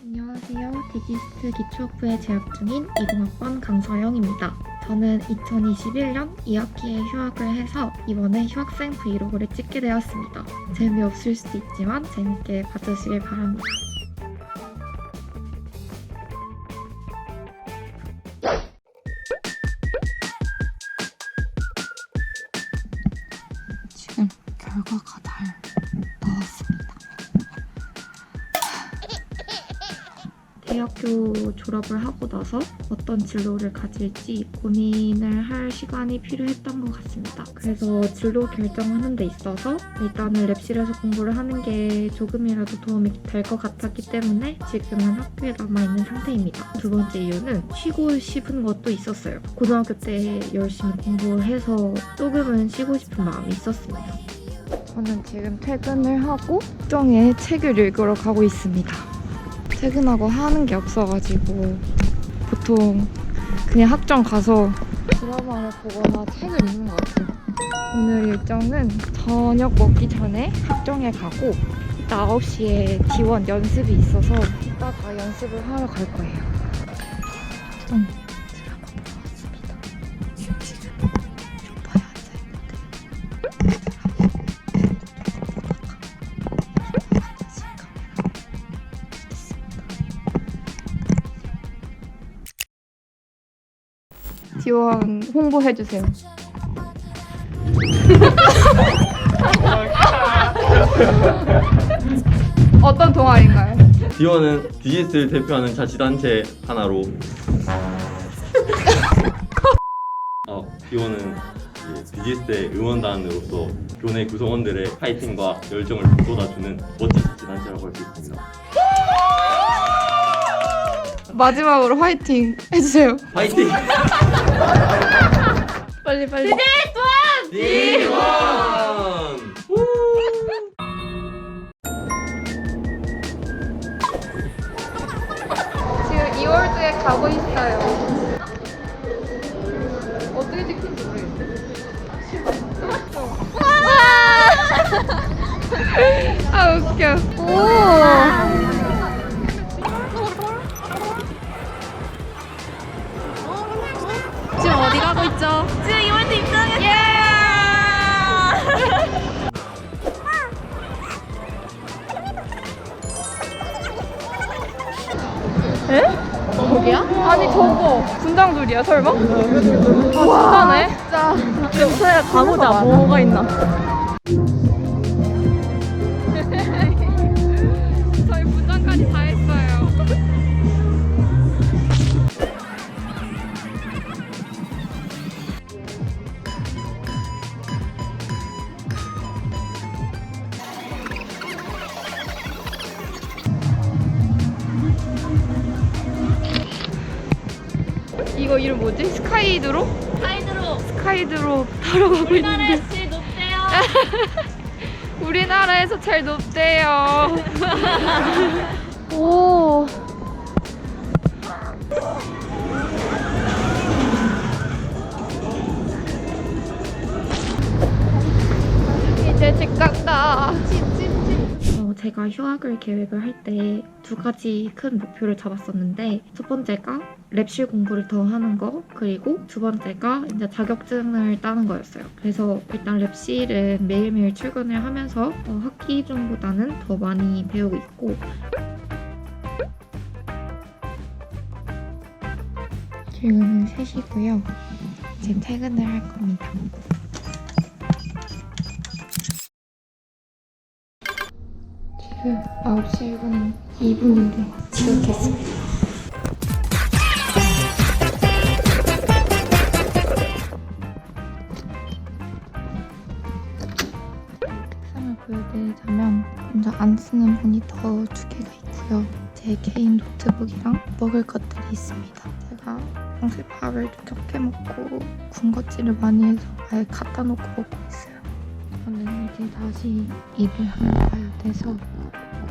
안녕하세요. 디지스트 기초학부에 재학 중인 20학번 강서영입니다. 저는 2021년 2학기에 휴학을 해서 이번에 휴학생 브이로그를 찍게 되었습니다. 재미없을 수도 있지만 재밌게 봐주시길 바랍니다. 지금 결과가 잘 대학교 졸업을 하고 나서 어떤 진로를 가질지 고민을 할 시간이 필요했던 것 같습니다. 그래서 진로 결정하는 데 있어서 일단은 랩실에서 공부를 하는 게 조금이라도 도움이 될 것 같았기 때문에 지금은 학교에 남아있는 상태입니다. 두 번째 이유는 쉬고 싶은 것도 있었어요. 고등학교 때 열심히 공부해서 조금은 쉬고 싶은 마음이 있었습니다. 저는 지금 퇴근을 하고 정에 책을 읽으러 가고 있습니다. 퇴근하고 하는 게 없어가지고 보통 그냥 학점 가서 드라마를 보거나 책을 읽는 것 같아요. 오늘 일정은 저녁 먹기 전에 학정에 가고 이따 9시에 D1 연습이 있어서 이따가 연습을 하러 갈 거예요. 학 지원 홍보해 주세요. 어떤 동아리인가요? 디원은 DS를 대표하는 자치단체 하나로 어, 디원은 DS의 응원단으로서 교내 구성원들의 파이팅과 열정을 쏟아주는 멋진 자치단체라고 할 수 있습니다. 마지막으로 화이팅 해주세요. 파이팅! 빨리 빨리. 디원! 지금 2월드에 가고 있어요. 어떻게 찍힌지 모르겠어요. 아 웃겨. 지 아니 저거 분장술이야 설마? 아 진짜네? 진짜 우선에 가보자 뭐가 있나 이거 이름 뭐지? 스카이드로? 사이드로 스카이드로 타러 가고 있는데 우리나라에 제일 높대요. 우리나라에서 제일 높대요. 오. 이제 집 간다. 어, 제가 휴학을 계획을 할 때 두 가지 큰 목표를 잡았었는데 첫 번째가 랩실 공부를 더 하는 거 그리고 두 번째가 이제 자격증을 따는 거였어요. 그래서 일단 랩실은 매일매일 출근을 하면서 어, 학기 중보다는 더 많이 배우고 있고 지금은 3시고요. 이제 퇴근을 할 겁니다. 지금 9시 1분 2분인데 지각했습니다. 보여드리자면 먼저 안 쓰는 모니터 두 개가 있고요. 제 개인 노트북이랑 먹을 것들이 있습니다. 제가 평소에 밥을 좀 적게 먹고 군것질을 많이 해서 아예 갖다 놓고 먹고 있어요. 저는 이제 다시 일을 하러 가야 돼서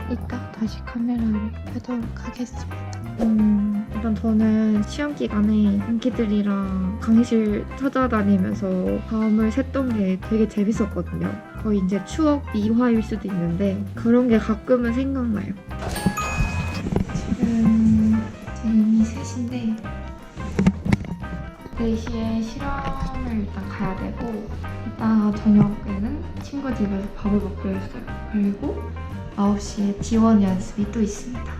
이따 다시 카메라를 켜도록 하겠습니다. 음, 일단 저는 시험 기간에 동기들이랑 강의실 찾아다니면서 밤을 샜던 게 되게 재밌었거든요. 거의 이제 추억 미화일 수도 있는데 그런 게 가끔은 생각나요. 지금 지금이 3시인데 4시에 실험을 일단 가야 되고 이따 저녁에는 친구 집에서 밥을 먹기로 했어요. 그리고 9시에 지원 연습이 또 있습니다.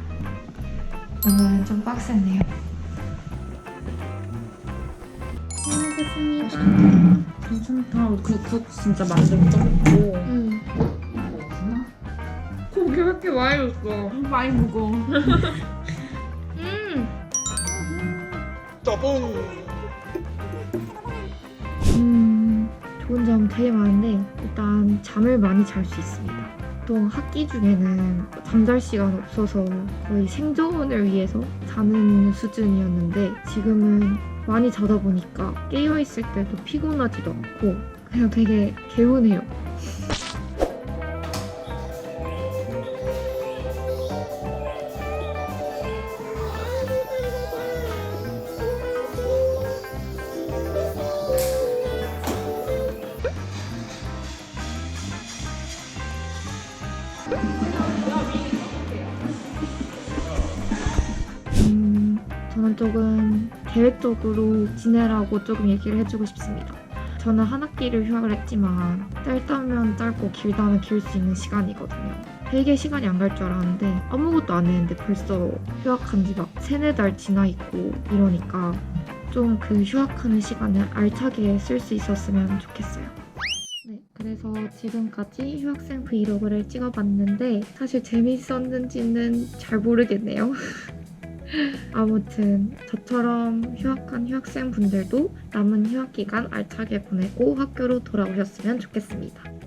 오늘은 좀 빡셌네요. 잘 먹겠습니다. 괜찮다. 그국 진짜 만족스럽고. 응. 고기 왜 이렇게 많이 줬어? 많이 먹어. 음. 떠봉. 음, 좋은 점 되게 많은데 일단 잠을 많이 잘 수 있습니다. 보통 학기 중에는 잠잘 시간 없어서 거의 생존을 위해서 자는 수준이었는데 지금은 많이 자다 보니까 깨어 있을 때도 피곤하지도 않고 그냥 되게 개운해요. 음, 저는 조금 계획적으로 지내라고 조금 얘기를 해주고 싶습니다. 저는 한 학기를 휴학을 했지만 짧다면 짧고 길다면 길 수 있는 시간이거든요. 되게 시간이 안 갈 줄 알았는데 아무것도 안 했는데 벌써 휴학한 지 막 세네 달 지나 있고 이러니까 좀 그 휴학하는 시간을 알차게 쓸 수 있었으면 좋겠어요. 네, 그래서 지금까지 휴학생 브이로그를 찍어봤는데 사실 재밌었는지는 잘 모르겠네요. 아무튼 저처럼 휴학한 휴학생 분들도 남은 휴학 기간 알차게 보내고 학교로 돌아오셨으면 좋겠습니다.